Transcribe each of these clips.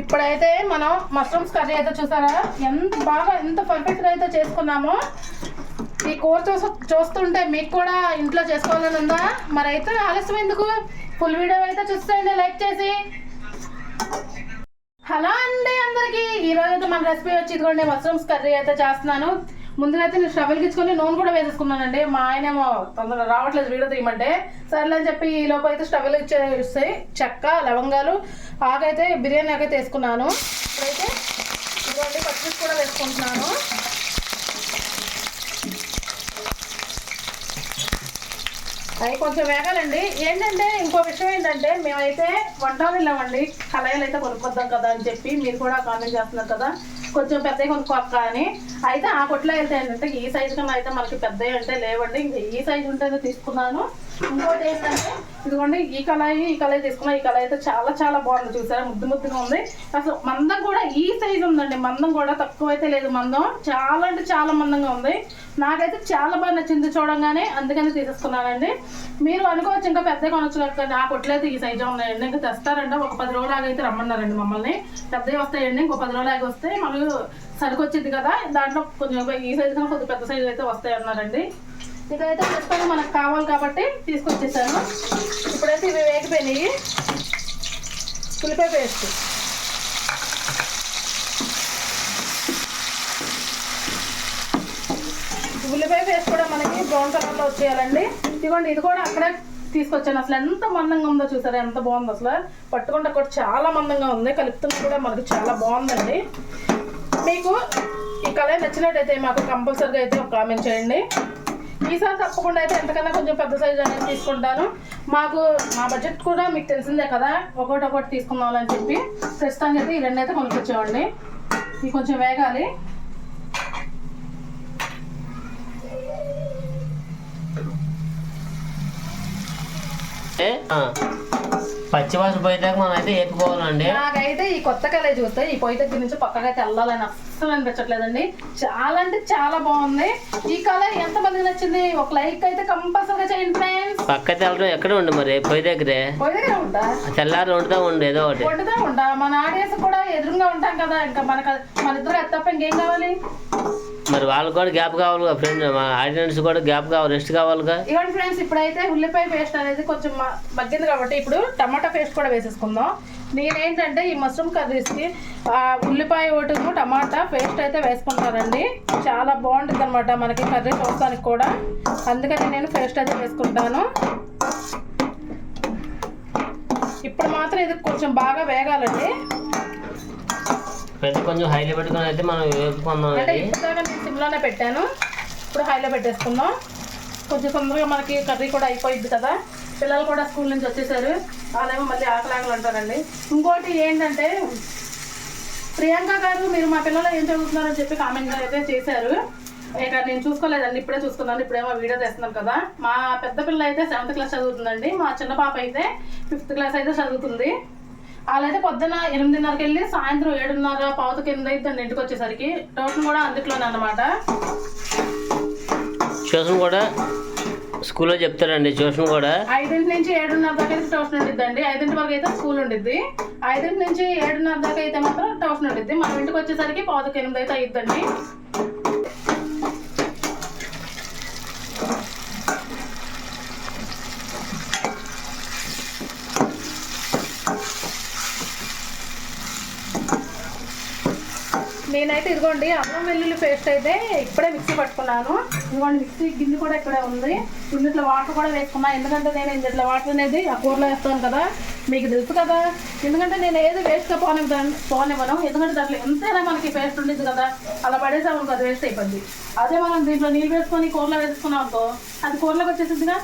ఇప్పుడైతే మనం mushrooms curry అయితే చూసారా? ఎంత బాగా ఎంత పర్ఫెక్ట్గా అయితే చేసుకున్నామో. ఈ కూర చూసి చూస్తుంటే మీకు కూడా ఇంట్లో చేసుకోవాలని ఉందా? మరి అయితే ఆలస్యం ఎందుకు? ఫుల్ వీడియో అయితే చూసేయండి లైక్ చేసి. హలో అండి అందరికి. ఈరోజు అయితే మన రెసిపీ వచ్చి ఇదిగోండి మష్రూమ్స్ కర్రీ అయితే చేస్తున్నాను. ముందుగా అయితే నేను స్టవ్ వెలిగించుకొని నూనె కూడా వేసేసుకున్నానండి. మా ఆయన ఏమో తొందరగా రావట్లేదు వీడియో తీయమంటే. సర్లే అని చెప్పి ఈ లోపు అయితే స్టవెల్ ఇచ్చేస్తాయి చెక్క లవంగాలు ఆగైతే బిర్యానీ ఆగైతే వేసుకున్నాను. ఇప్పుడైతే ఇవన్నీ పచ్చిమిర్చి కూడా వేసుకుంటున్నాను. అవి కొంచెం వేగాలండి. ఏంటంటే ఇంకో విషయం ఏంటంటే మేమైతే వంటలు వెళ్ళామండి కళాయిలు అయితే కొనుక్కొద్దాం కదా అని చెప్పి మీరు కూడా కామెంట్ చేస్తున్నారు కదా. కొంచెం పెద్దవి కొనుక్కోక్క అని అయితే ఆ కొట్లో వెళ్తే ఏంటంటే ఈ సైజు కన్నా అయితే మనకి పెద్దవి అంటే లేవండి. ఇంకా ఈ సైజు ఉంటేనే తీసుకున్నాను. ఇంకోటి ఏంటంటే ఇదిగోండి ఈ కళాయి ఈ కళాయి తీసుకున్నా ఈ కళాయి అయితే చాలా చాలా బాగుంది చూసారా? ముద్దు ముద్దుగా ఉంది. అసలు మందం కూడా ఈ సైజు ఉందండి. మందం కూడా తక్కువ అయితే లేదు. మందం చాలా అంటే చాలా మందంగా ఉంది. నాకైతే చాలా బాగా నచ్చింది చూడంగానే అందుకని తీసేసుకున్నానండి. మీరు అనుకోవచ్చు ఇంకా పెద్ద కొనొచ్చు కదా నా కొట్లయితే ఈ సైజు ఉన్నాయండి. ఇంకా తెస్తారంటే. ఒక పది రోజులు ఆగైతే అయితే రమ్మన్నారండి మమ్మల్ని. పెద్దవి వస్తాయండి. ఇంకో పది రోజులు ఆగి వస్తే మళ్ళీ సరుకు వచ్చింది కదా దాంట్లో కొంచెం ఈ సైజు కన్నా కొద్దిగా పెద్ద సైజు అయితే వస్తాయి అన్నారండి ఇక్కడైతే ప్రస్తుతం మనకు కావాలి కాబట్టి తీసుకొచ్చేసాను. ఇప్పుడైతే ఇవి వేగిపోయినాయి. ఉల్లిపాయ పేస్ట్. ఉల్లిపాయ పేస్ట్ కూడా మనకి బ్రౌన్ కలర్లో వచ్చేయాలండి. ఇదిగోండి ఇది కూడా అక్కడే తీసుకొచ్చాను. అసలు ఎంత మందంగా ఉందో చూసారా? ఎంత బాగుందో అసలు. పట్టుకుంటే కూడా చాలా మందంగా ఉంది. కలుపుతున్నా కూడా మనకి చాలా బాగుందండి. మీకు ఈ కలర్ నచ్చినట్టయితే మాకు కంపల్సరీగా అయితే ఒక కామెంట్ చేయండి. ఈసారి తప్పకుండా అయితే ఎంతకన్నా కొంచెం పెద్ద సైజు అనేది తీసుకుంటాను. మాకు మా బడ్జెట్ కూడా మీకు తెలిసిందే కదా ఒకటి ఒకటి తీసుకుందాం అని చెప్పి. ప్రస్తుతానికి అయితే ఈ రెండు అయితే కొనుక్కొచ్చామండి ఇవి కొంచెం వేగాలి. ఏ, పచ్చివాసన పోయేదాకా మనం అయితే వేపుకోవాలండి నాకైతే ఈ కొత్త కలర్ చూస్తే ఈ పొయ్యి దగ్గర నుంచి పక్కగా వెళ్ళాలని అస్సలు అనిపించట్లేదండి. చాలా అంటే చాలా బాగుంది. ఈ కలర్ ఎంత మందికి నచ్చింది? ఒక లైక్ అయితే కంపల్సరీగా చేయండి ఫ్రెండ్స్. పక్క తెల్లడం ఎక్కడ ఉండు మరి? పొయ్యి దగ్గరే? పొయ్యి దగ్గర ఉంటా? తెల్లారి వండుతా ఉండు ఏదో ఒకటి. వండుతూ ఉంటా. మన ఆడియన్స్ కూడా ఎదురుగా ఉంటాం కదా. ఇంకా మనకు మన ఇద్దరు తప్ప ఇంకేం కావాలి? మరి వాళ్ళకి కూడా గ్యాప్ కావాలిగా ఫ్రెండ్స్ మా ఆడియన్స్ కూడా గ్యాప్ కావాలి రెస్ట్ కావాలిగా. ఇవ్వండి ఫ్రెండ్స్ ఇప్పుడైతే ఉల్లిపాయ పేస్ట్ అనేది కొంచెం మగ్గింది కాబట్టి ఇప్పుడు టమాటా పేస్ట్ కూడా వేసేసుకుందాం. నేనేంటంటే ఈ మష్రూమ్ కర్రీస్కి ఆ, ఉల్లిపాయ ఓటును టమాటా పేస్ట్ అయితే వేసుకుంటానండి. చాలా బాగుంటుంది అనమాట మనకి కర్రీ చూడటానికి కూడా. అందుకని నేను పేస్ట్ అయితే వేసుకుంటాను. ఇప్పుడు మాత్రం ఇది కొంచెం బాగా వేగాలండి. పెద్ద కొంచెం హైలో పెట్టుకుని అయితే మనం వేపుకుందాం అంటే ఇప్పుడు నేను సిమ్లోనే పెట్టాను. ఇప్పుడు హైలో పెట్టేసుకుందాం. కొంచెం తొందరగా మనకి కర్రీ కూడా అయిపోయింది కదా. పిల్లలు కూడా స్కూల్ నుంచి వచ్చేసారు. వాళ్ళేమో మళ్ళీ ఆకలి ఆకలి అంటారండి. ఇంకోటి ఏంటంటే ప్రియాంక గారు మీరు మా పిల్లలు ఏం చదువుతున్నారని చెప్పి కామెంట్ అయితే చేశారు. ఇక నేను చూసుకోలేదండి. ఇప్పుడే చూసుకున్నాను ఇప్పుడేమో వీడియో తెస్తున్నాను కదా. మా పెద్ద పిల్ల అయితే సెవెంత్ క్లాస్ చదువుతుందండి. మా చిన్న పాప అయితే ఫిఫ్త్ క్లాస్ అయితే చదువుతుంది. వాళ్ళైతే పొద్దున ఎనిమిదిన్నరకి వెళ్ళి సాయంత్రం ఏడున్నర పావుత కింద అయితే ఇంటికి వచ్చేసరికి ట్యూషన్ కూడా అందుట్లోనే అనమాట ట్యూషన్ కూడా స్కూల్లో చెప్తారండి ట్యూషన్ కూడా. ఐదింటి నుంచి ఏడున్నర దాకా అయితే ట్యూషన్ ఉండిద్దండి. ఐదింటి వరకు అయితే స్కూల్ ఉండిద్ది. ఐదింటి నుంచి ఏడున్నర దాకా అయితే మాత్రం ట్యూషన్ ఉండిద్ది. మనం ఇంటికి వచ్చేసరికి పావుతకి ఎనిమిది అయితే అయిద్దండి. నేనైతే ఇదిగోండి అల్లం వెల్లుల్లి పేస్ట్ అయితే ఇప్పుడే మిక్సీ పట్టుకున్నాను. ఇదిగోండి మిక్సీ గిన్నె కూడా ఇక్కడే ఉంది. ఇందులో వాటర్ కూడా వేసుకున్నా. ఎందుకంటే నేను ఇందులో వాటర్ అనేది ఆ కూరలో వేస్తాను కదా మీకు తెలుసు కదా. ఎందుకంటే నేను ఏది వేస్ట్గా పోనివ్వను పోనివ్వను. ఎందుకంటే దాంట్లో ఎంతైనా మనకి పేస్ట్ ఉండేది కదా. అలా పడేసాము అది వేస్ట్ అయిపోద్ది. అదే మనం దీంట్లో నీళ్ళు వేసుకొని కూరలో వేసుకున్నాం అనుకో అది కూరలోకి వచ్చేసిందిగా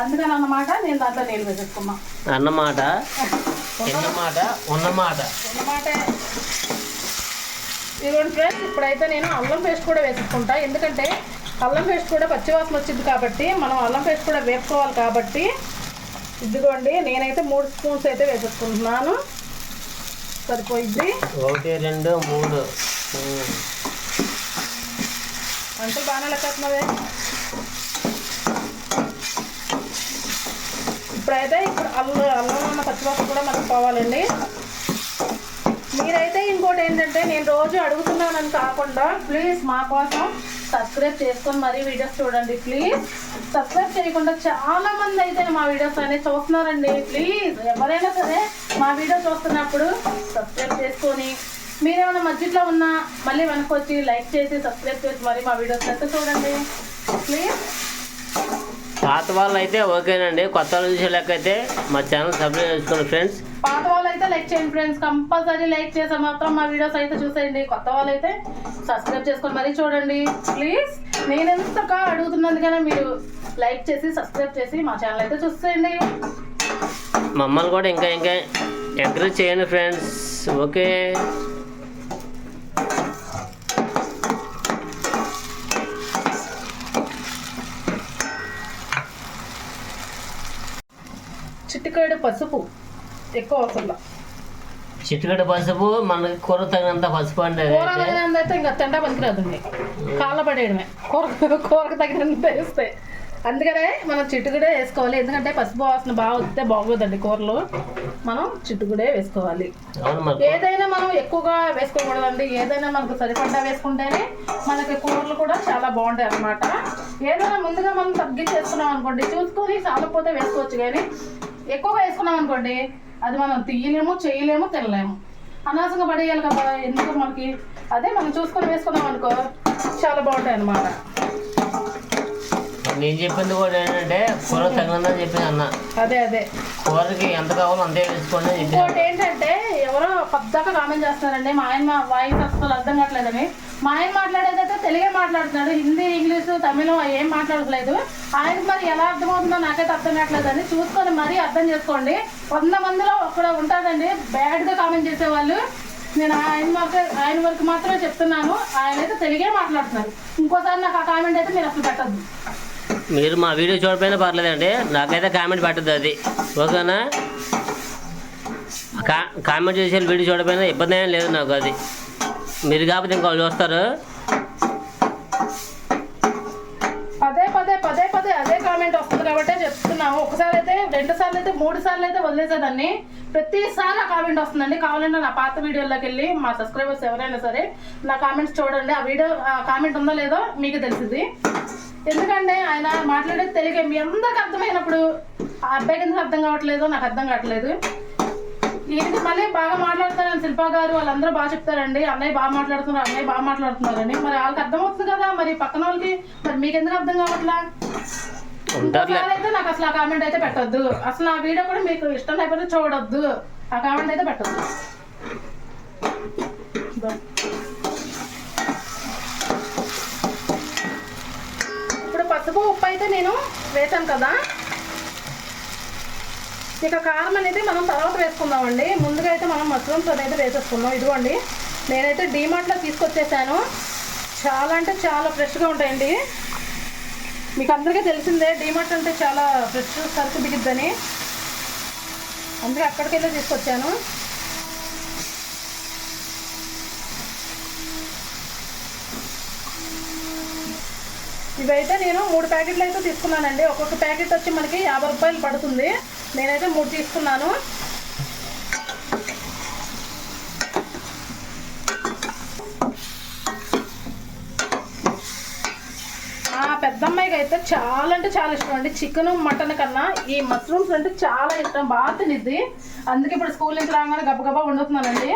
అందుకని అన్నమాట నేను దాంట్లో నీళ్ళు వేసేసుకున్నా. అన్నమాట? ఉన్నమాట? అన్నమాట ఇదిగోండి ఫ్రెండ్స్ ఇప్పుడైతే నేను అల్లం పేస్ట్ కూడా వేసుకుంటా ఎందుకంటే అల్లం పేస్ట్ కూడా పచ్చివాసన వచ్చింది కాబట్టి మనం అల్లం పేస్ట్ కూడా వేపుకోవాలి కాబట్టి ఇదిగోండి నేనైతే మూడు స్పూన్స్ అయితే వేసేసుకుంటున్నాను. సరిపోయిద్ది ఒకటి రెండు మూడు. అంటే బాగానే లెక్కేస్తున్నావే. ఇప్పుడైతే ఇప్పుడు అల్లం అల్లం ఉన్న పచ్చివాసన కూడా మనకు పోవాలండి. మీరైతే ఇంకోటి ఏంటంటే నేను రోజు అడుగుతున్నానని కాకుండా ప్లీజ్ మా కోసం సబ్స్క్రైబ్ చేసుకొని మరీ వీడియోస్ చూడండి ప్లీజ్ సబ్స్క్రైబ్ చేయకుండా చాలా మంది అయితే మా వీడియోస్ అనేది చూస్తున్నారండి. ప్లీజ్ ఎవరైనా సరే మా వీడియో చూస్తున్నప్పుడు సబ్స్క్రైబ్ చేసుకొని మీరేమైనా మధ్యలో ఉన్నా మళ్ళీ వెనక్కి వచ్చి లైక్ చేసి సబ్స్క్రైబ్ చేసి మరి మా వీడియోస్ అయితే చూడండి. ప్లీజ్ పాత వాళ్ళు అయితే ఓకేనండి. కొత్త వాళ్ళు చూసే లెక్క అయితే మా ఛానల్ సబ్స్క్రైబ్ చేసుకోండి ఫ్రెండ్స్ పాత వాళ్ళు అయితే లైక్ చేయండి ఫ్రెండ్స్ కంపల్సరీ లైక్ చేసే మాత్రం మా వీడియోస్ అయితే చూసేయండి. కొత్త వాళ్ళు అయితే సబ్స్క్రైబ్ చేసుకొని మరీ చూడండి. ప్లీజ్ నేను ఎంతగా అడుగుతున్నందుకనే మీరు లైక్ చేసి సబ్స్క్రైబ్ చేసి మా ఛానల్ అయితే చూసేయండి. మమ్మల్ని కూడా ఇంకా ఇంకా ఎంకరేజ్ చేయండి ఫ్రెండ్స్ ఓకే చిట్టుకాడు పసుపు. ఎక్కువ అవసరం చిట్టుగడ్డ పసుపు మనకి కూర తగినంత పసుపు అండి కూర. తగినంత అయితే ఇంకా తిండా పనికిరాదండి. కాళ్ళ పడేయడమే. కూర కూరకు తగినంత వేస్తే. అందుకనే మనం చిట్టుకుడే వేసుకోవాలి. ఎందుకంటే పసుపు వాసన బాగా వస్తే బాగోదండి కూరలు. మనం చిట్టుకుడే వేసుకోవాలి. ఏదైనా మనం ఎక్కువగా వేసుకోకూడదండి. ఏదైనా మనకు సరిపడా వేసుకుంటేనే మనకి కూరలు కూడా చాలా బాగుంటాయి అన్నమాట. ఏదైనా ముందుగా మనం తగ్గించేసుకున్నాం అనుకోండి చూసుకొని చాలకపోతే వేసుకోవచ్చు కానీ ఎక్కువగా వేసుకున్నాం అనుకోండి అది మనం తీయలేము చేయలేము తినలేము. అనవసరంగా పడేయాలి కదా ఎందుకు మనకి? అదే మనం చూసుకొని వేసుకున్నాం అనుకో చాలా బాగుంటాయి అన్నమాట. నేను చెప్పింది కూడా ఏంటంటే కూర తగినంత చెప్పింది అన్న. అదే అదే. కూరకి ఎంత కావాలో అంతే వేసుకోండి ఇంకోటి ఏంటంటే ఎవరో పద్దాక కామెంట్ చేస్తున్నారండి మా ఆయన వాయిస్ అసలు అర్థం కావట్లేదని. మా ఆయన మాట్లాడేదైతే తెలుగే మాట్లాడుతున్నాడు. హిందీ ఇంగ్లీష్ తమిళం ఏం మాట్లాడట్లేదు. ఆయనకి మరి ఎలా అర్థమవుతుందో నాకైతే అర్థం కావట్లేదండి. చూసుకొని మరీ అర్థం చేసుకోండి. వంద మందిలో అక్కడ ఉంటుందండి బ్యాడ్గా కామెంట్ చేసేవాళ్ళు. నేను ఆయన వరకు ఆయన వరకు మాత్రమే చెప్తున్నాను. ఆయన అయితే తెలుగే మాట్లాడుతున్నారు ఇంకోసారి నాకు ఆ కామెంట్ అయితే మీరు అసలు పెట్టద్దు. మీరు మా వీడియో చూడపోయినా పర్లేదండి. నాకైతే కామెంట్ పెట్టద్దు అది. ఓకేనా? కా కామెంట్ చేసే వీడియో చూడపోయినా ఇబ్బంది ఏం లేదు నాకు అది. మీరు కాకపోతే ఇంకోళ్ళు చూస్తారు పదే పదే పదే పదే అదే కామెంట్ వస్తుంది కాబట్టి చెప్తున్నాము. ఒకసారి అయితే రెండు సార్లు అయితే మూడు సార్లు అయితే వదిలేసేదాన్ని. ప్రతిసారి ఆ కామెంట్ వస్తుందండి. కావాలంటే నా పాత వీడియోలోకి వెళ్ళి మా సబ్స్క్రైబర్స్ ఎవరైనా సరే నా కామెంట్స్ చూడండి. ఆ వీడియో ఆ కామెంట్ ఉందో లేదో మీకు తెలిసింది. ఎందుకంటే ఆయన మాట్లాడేది తెలియ మీ అందరికి అర్థమైనప్పుడు ఆ అబ్బాయికి ఎందుకు అర్థం కావట్లేదో నాకు అర్థం కావట్లేదు. ఈయనకి మళ్ళీ బాగా మాట్లాడుతారని శిల్పా గారు వాళ్ళందరూ బాగా చెప్తారండి. అన్నయ్య బాగా మాట్లాడుతున్నారు అన్నయ్య బాగా మాట్లాడుతున్నారని మరి వాళ్ళకి అర్థమవుతుంది కదా మరి పక్కన వాళ్ళకి మరి మీకు ఎందుకు అర్థం కావట్లా? అయితే నాకు అసలు ఆ కామెంట్ అయితే పెట్టొద్దు. అసలు ఆ వీడియో కూడా మీకు ఇష్టం లేకపోతే చూడొద్దు. ఆ కామెంట్ అయితే పెట్టొద్దు. ఇప్పుడు పసుపు ఉప్పు అయితే నేను వేసాను కదా. ఇక కారం అనేది మనం తర్వాత వేసుకుందామండి. ముందుగా అయితే మనం మష్రూమ్స్ అనేది వేసేసుకుందాం. ఇదిగోండి నేనైతే డీమార్ట్లో తీసుకొచ్చేసాను. చాలా అంటే చాలా ఫ్రెష్గా ఉంటాయండి. మీకు అందరికీ తెలిసిందే డీమార్ట్ అంటే చాలా ఫ్రెష్ సరుకు దిగిద్దని అందుకే అక్కడికెళ్ళి తీసుకొచ్చాను. ఇవైతే నేను మూడు ప్యాకెట్లు అయితే తీసుకున్నానండి. ఒక్కొక్క ప్యాకెట్ వచ్చి మనకి యాభై రూపాయలు పడుతుంది. నేనైతే మూడు తీసుకున్నాను. పెద్దమ్మాయికి అయితే చాలా అంటే చాలా ఇష్టం అండి. చికెన్ మటన్ కన్నా ఈ మష్రూమ్స్ అంటే చాలా ఇష్టం. బాగా తినిద్ది. అందుకే ఇప్పుడు స్కూల్ నుంచి రాగానే గబగబా వండుతున్నానండి.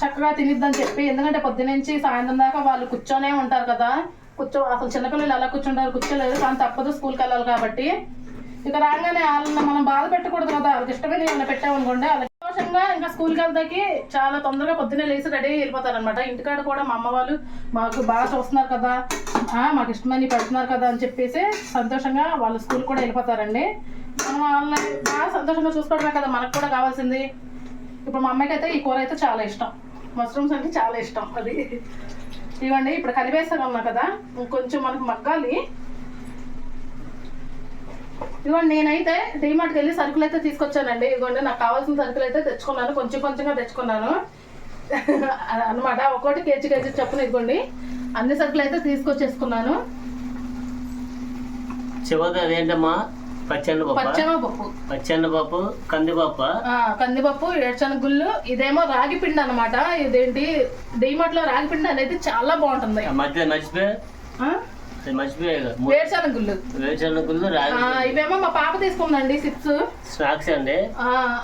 చక్కగా తినిద్దని చెప్పి ఎందుకంటే పొద్దునుంచి సాయంత్రం దాకా వాళ్ళు కూర్చొనే ఉంటారు కదా. కూర్చో అసలు చిన్నపిల్లలు ఎలా కూర్చుంటారు కూర్చోలేదు. కానీ తప్పదు స్కూల్కి వెళ్ళాలి కాబట్టి. ఇక రాగానే వాళ్ళని మనం బాధ పెట్టకూడదు కదా. వాళ్ళకి ఇష్టమైన ఏమైనా పెట్టామనుకోండి వాళ్ళకి సంతోషంగా ఇంకా స్కూల్కి వెళ్తాకి చాలా తొందరగా పొద్దున్నే లేచి రెడీ వెళ్ళిపోతారు అనమాట ఇంటికాడ కూడా మా అమ్మ వాళ్ళు మాకు బాగా చూస్తున్నారు కదా మాకు ఇష్టమని పెడుతున్నారు కదా అని చెప్పేసి సంతోషంగా వాళ్ళు స్కూల్ కూడా వెళ్ళిపోతారండి. మనం వాళ్ళని బాగా సంతోషంగా చూసుకోవడమే కదా మనకు కూడా కావాల్సింది. ఇప్పుడు మా అమ్మాయికి అయితే ఈ కూర అయితే చాలా ఇష్టం. మష్రూమ్స్ అంటే చాలా ఇష్టం అది. ఇవ్వండి ఇప్పుడు కలిపేస్తాను అన్నా కదా. కొంచెం మనకు మగ్గాలి. ఇదిగోండి నేనైతే డీమార్ట్కి వెళ్ళి సరుకులు అయితే తీసుకొచ్చానండి. ఇదిగోండి నాకు కావాల్సిన సరుకులు అయితే తెచ్చుకున్నాను. కొంచెం కొంచెంగా తెచ్చుకున్నాను. అనమాట ఒక్కోటి కేజీ కేజీ చొప్పున ఇదిగోండి. అన్ని సరుకులు అయితే తీసుకొచ్చేసుకున్నాను. చివరి అదేంటమ్మా? పచ్చనిపప్పు పచ్చెనగపప్పు పచ్చనిపప్పు కందిపప్పు. కందిపప్పు ఏడ్చనగ గుళ్ళు ఇదేమో రాగి పిండి అనమాట ఇదేంటి? డిమార్ట్లో రాగి పిండి అనేది చాలా బాగుంటుంది. మధ్య మర్చిపోయి వేరుశనగ గుళ్ళు వేరుశనగుళ్ళు. రాగి ఆ, ఇవేమో మా పాప తీసుకుందండి సిప్స్. స్నాక్స్ అండి?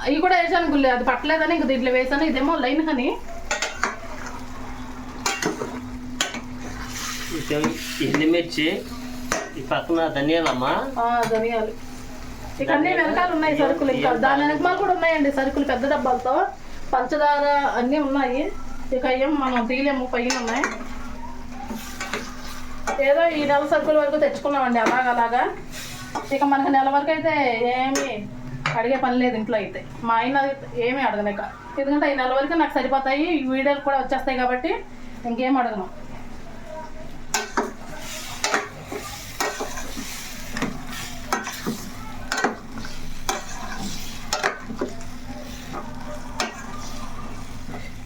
ఇవి కూడా వేసాను గుళ్ళు అది పట్టలేదని ఇంక దీంట్లో వేసాను ఇదేమో లైన్ హనీ. ఎండుమిర్చి ఈ పక్కన ధనియాలమ్మ. ధనియాలు. ఇక అన్ని వెనకాల ఉన్నాయి సరుకులు ఇంకా. దాని వెనకమాల కూడా ఉన్నాయండి సరుకులు పెద్ద డబ్బాలతో. పంచదార అన్నీ ఉన్నాయి. ఇక ఏం మనం తీయలేము పైన ఉన్నాయి. ఏదో ఈ నెల సరుకుల వరకు తెచ్చుకున్నామండి అలాగ అలాగా. ఇక మనకి నెల వరకు అయితే ఏమి అడిగే పని లేదు ఇంట్లో అయితే. మా ఆయన ఏమీ అడగలేక. ఎందుకంటే ఈ నెల వరకు నాకు సరిపోతాయి ఈ వీడియోలు కూడా వచ్చేస్తాయి కాబట్టి ఇంకేం అడగను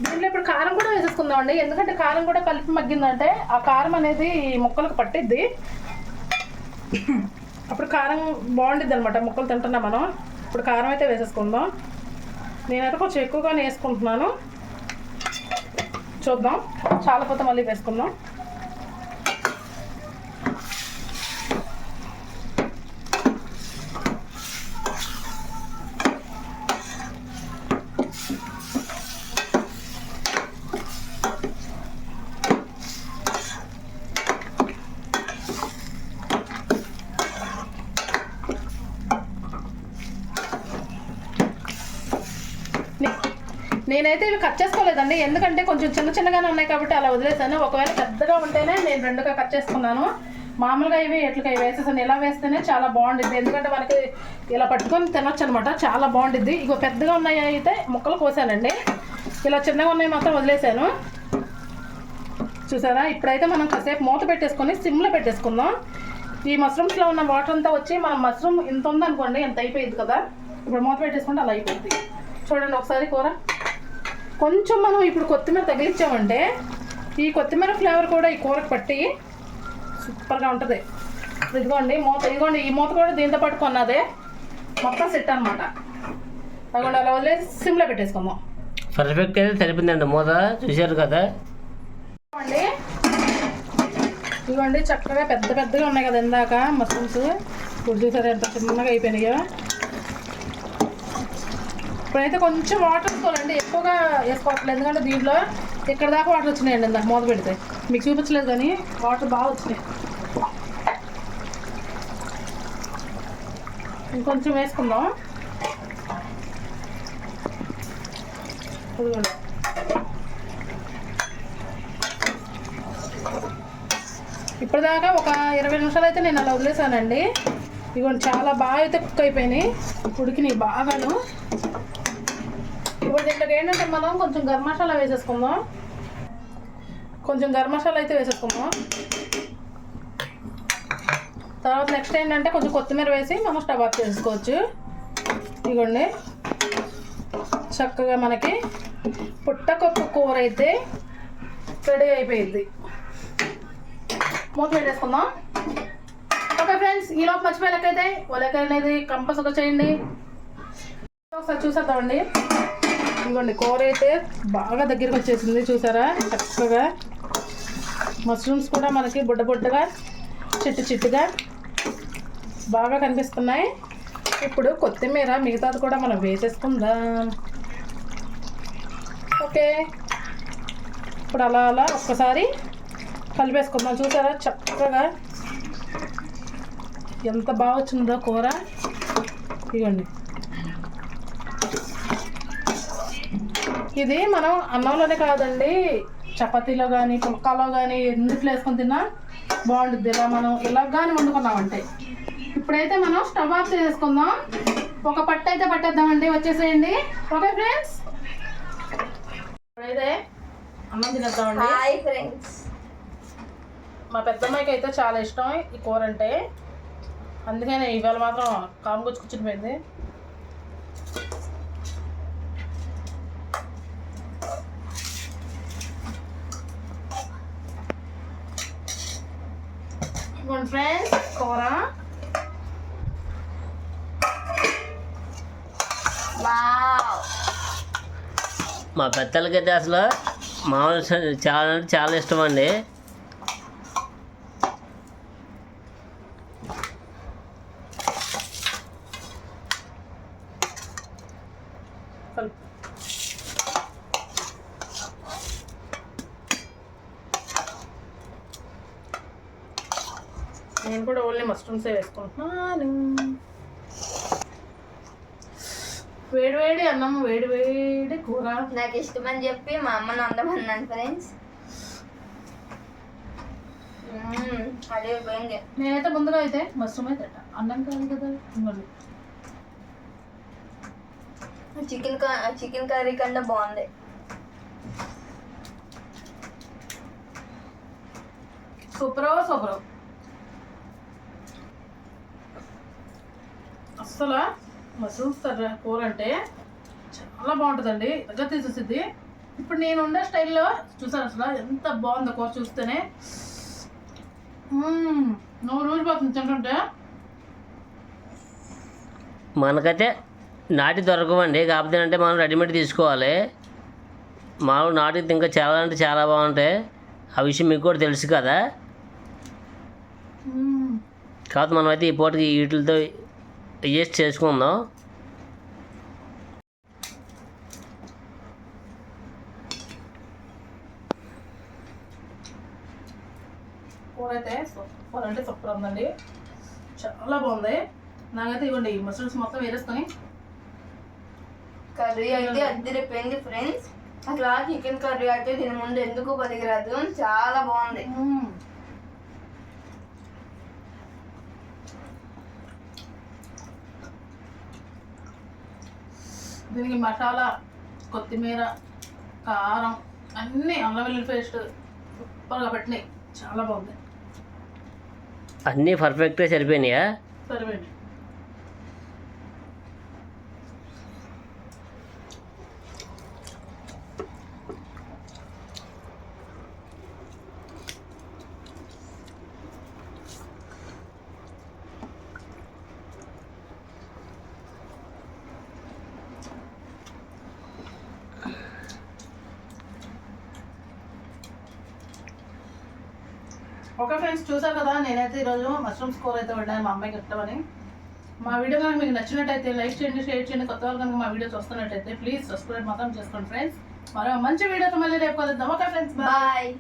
దీంట్లో ఇప్పుడు కారం అండి ఎందుకంటే కారం కూడా కలిపి మగ్గిందంటే ఆ కారం అనేది ఈ ముక్కలకు పట్టిద్ది. అప్పుడు కారం బాగుండిద్ది అనమాట ముక్కలు తింటున్నాం మనం. ఇప్పుడు కారం అయితే వేసేసుకుందాం. నేనైతే కొంచెం ఎక్కువగానే వేసుకుంటున్నాను. చూద్దాం. చాలా పోతే మళ్ళీ వేసుకుందాం. నేనైతే ఇవి కట్ చేసుకోలేదండి. ఎందుకంటే కొంచెం చిన్న చిన్నగానే ఉన్నాయి కాబట్టి అలా వదిలేసాను ఒకవేళ పెద్దగా ఉంటేనే నేను రెండుగా కట్ చేసుకున్నాను. మామూలుగా ఇవి ఎట్లా ఇవి వేసేసాను. ఇలా వేస్తేనే చాలా బాగుండిద్ది. ఎందుకంటే మనకి ఇలా పట్టుకొని తినొచ్చు అనమాట చాలా బాగుండిద్ది. ఇగో పెద్దగా ఉన్నాయి అయితే ముక్కలు కోసానండి. ఇలా చిన్నగా ఉన్నాయి మాత్రం వదిలేసాను చూసారా? ఇప్పుడైతే మనం కాసేపు మూత పెట్టేసుకొని సిమ్లో పెట్టేసుకుందాం. ఈ మష్రూమ్స్లో ఉన్న వాటర్ అంతా వచ్చి మనం మష్రూమ్ ఇంత ఉందనుకోండి ఎంత అయిపోయింది కదా? ఇప్పుడు మూత పెట్టేసుకుంటే అలా అయిపోయింది చూడండి ఒకసారి కూర. కొంచెం మనం ఇప్పుడు కొత్తిమీర తగిలించామంటే ఈ కొత్తిమీర ఫ్లేవర్ కూడా ఈ కూరకు పట్టి సూపర్గా ఉంటుంది. ఇదిగోండి మూత ఇదిగోండి ఈ మూత కూడా దీంతో పాటు కొన్నదే. మొత్తం సెట్ అనమాట అదిగోండి అలా వదిలేసి సిమ్లో పెట్టేసుకుందాం పర్ఫెక్ట్ అయితే సరిపోయిందండి మూత. చూశారు కదా? అండి ఇవ్వండి చక్కగా పెద్ద పెద్దగా ఉన్నాయి కదా ఇందాక మష్రూమ్స్ ఇప్పుడు చూసారు ఎంత చిన్నగా అయిపోయినాయో? ఇప్పుడైతే కొంచెం వాటర్ వేసుకోవాలండి ఎక్కువగా వేసుకోవట్లేదు. ఎందుకంటే దీంట్లో ఇక్కడ దాకా వాటర్ వచ్చినాయండి ఇందాక మూత పెడితే. మీకు చూపించలేదు కానీ వాటర్ బాగా వచ్చినాయి. ఇంకొంచెం వేసుకుందాం. ఇదిగోండి. ఇప్పటిదాకా ఒక ఇరవై నిమిషాలు అయితే నేను అలా వదిలేసానండి. ఇదిగోండి చాలా బాగా అయితే కుక్ అయిపోయినాయి. ఉడికినాయి బాగాను. ఇప్పుడు దీంట్లో ఏంటంటే మనం కొంచెం గరం మసాలా వేసేసుకుందాం. కొంచెం గరం మసాలా అయితే వేసేసుకుందాం. తర్వాత నెక్స్ట్ ఏంటంటే కొంచెం కొత్తిమీర వేసి మనం స్టవ్ ఆఫ్ చేసుకోవచ్చు. ఇదిగోండి చక్కగా మనకి పుట్టకొప్పు కూర అయితే రెడీ అయిపోయింది. మూత పెట్టేసుకుందాం. ఓకే ఫ్రెండ్స్ ఈలోపు లోపు మర్చిపోయినకైతే ఒలక అనేది కంపల్సరీగా చేయండి. ఒకసారి చూసేద్దామండి. ఇదిగోండి కూర అయితే బాగా దగ్గరికి వచ్చేసింది చూసారా? చక్కగా మష్రూమ్స్ కూడా మనకి బుడ్డ బుడ్డగా చిట్టు చిట్టుగా బాగా కనిపిస్తున్నాయి. ఇప్పుడు కొత్తిమీర మిగతాది కూడా మనం వేసేసుకుందాం. ఓకే. ఇప్పుడు అలా అలా ఒక్కసారి కలిపేసుకుందాం చూసారా? చక్కగా ఎంత బాగా వచ్చిందో కూర. ఇవ్వండి ఇది మనం అన్నంలోనే కాదండి. చపాతీలో కానీ పుల్కాలో కానీ ఎందుకు వేసుకొని తిన్నా బాగుంటుంది ఇలా మనం ఇలా కానీ వండుకున్నామంటే. ఇప్పుడైతే మనం స్టవ్ ఆఫ్ చేసుకుందాం ఒక పట్టు అయితే పట్టేద్దామండి. వచ్చేసేయండి. Okay friends? ఇప్పుడైతే అన్నం తినేద్దామండి. Hi friends. మా పెద్దమ్మాయికి అయితే చాలా ఇష్టం ఈ కూర అంటే. అందుకనే ఇవాళ మాత్రం కాముకొచ్చి పెట్టుకోండి ఫ్రెండ్స్. కూర. మా పెద్దలకైతే అసలు మామూలు చాలా అంటే చాలా ఇష్టం అండి. మష్రూమ్సే వేసుకుంటున్నాను వేడి వేడి అన్నం వేడి వేడి కూర. నాకు ఇష్టమని చెప్పి మా అమ్మని అందమన్నాను ఫ్రెండ్స్. అదే పోయింది. నేనైతే ముందుగా అయితే మష్రూమ్ అయితే అన్నం కాదు కదా ఇంకోటి. చికెన్ చికెన్ కర్రీ కన్నా బాగుంది. సూపరో సూపరో. అస్సలు కర్రీ కూర అంటే చాలా బాగుంటుందండి. దగ్గర తీసేసిద్ది. ఇప్పుడు నేను ఉండే స్టైల్లో చూసాను అసలు ఎంత బాగుందో కూర చూస్తేనే. నూరు రోజు పోతుంది తింటుంటే. మనకైతే నాటి దొరకవండి. కాకపోతే అంటే మనం రెడీమేడ్ తీసుకోవాలి. మామూలు నాటికి ఇంకా చాలా అంటే చాలా బాగుంటాయి. ఆ విషయం మీకు కూడా తెలుసు కదా. కాకపోతే మనం అయితే ఈ పూటకి వీటితో అడ్జస్ట్ చేసుకుందాం. కూర అయితే సూపర్ అంటే సూపర్ ఉందండి. చాలా బాగుంది. నాకైతే ఇవ్వండి మసూల్స్ మొత్తం వేరేసుకొని కర్రీ అయితే అద్దరిపోయింది ఫ్రెండ్స్. అసలు చికెన్ కర్రీ అయితే దీని ముందు ఎందుకు పనికిరాదు? చాలా బాగుంది. దీనికి మసాలా కొత్తిమీర కారం అన్నీ అల్లం వెల్లుల్లి పేస్ట్ సూపర్గా పెట్టినాయి. చాలా బాగుంది. అన్నీ పర్ఫెక్ట్గా సరిపోయినాయా? సరిపోయింది ఓకే ఫ్రెండ్స్ చూసారు కదా నేనైతే ఈరోజు మష్రూమ్స్ కూర అయితే వండాను మా అమ్మాయికి ఇష్టమని మా వీడియో కనుక మీకు నచ్చినట్టయితే లైక్ చేయండి షేర్ చేయండి. కొత్త వాళ్ళు కనుక మా వీడియో చూస్తున్నట్టయితే ప్లీజ్ సబ్స్క్రైబ్ మాత్రం చేసుకోండి ఫ్రెండ్స్ మరో మంచి వీడియోతో మళ్ళీ రేపు కలుద్దాం. Okay friends bye bye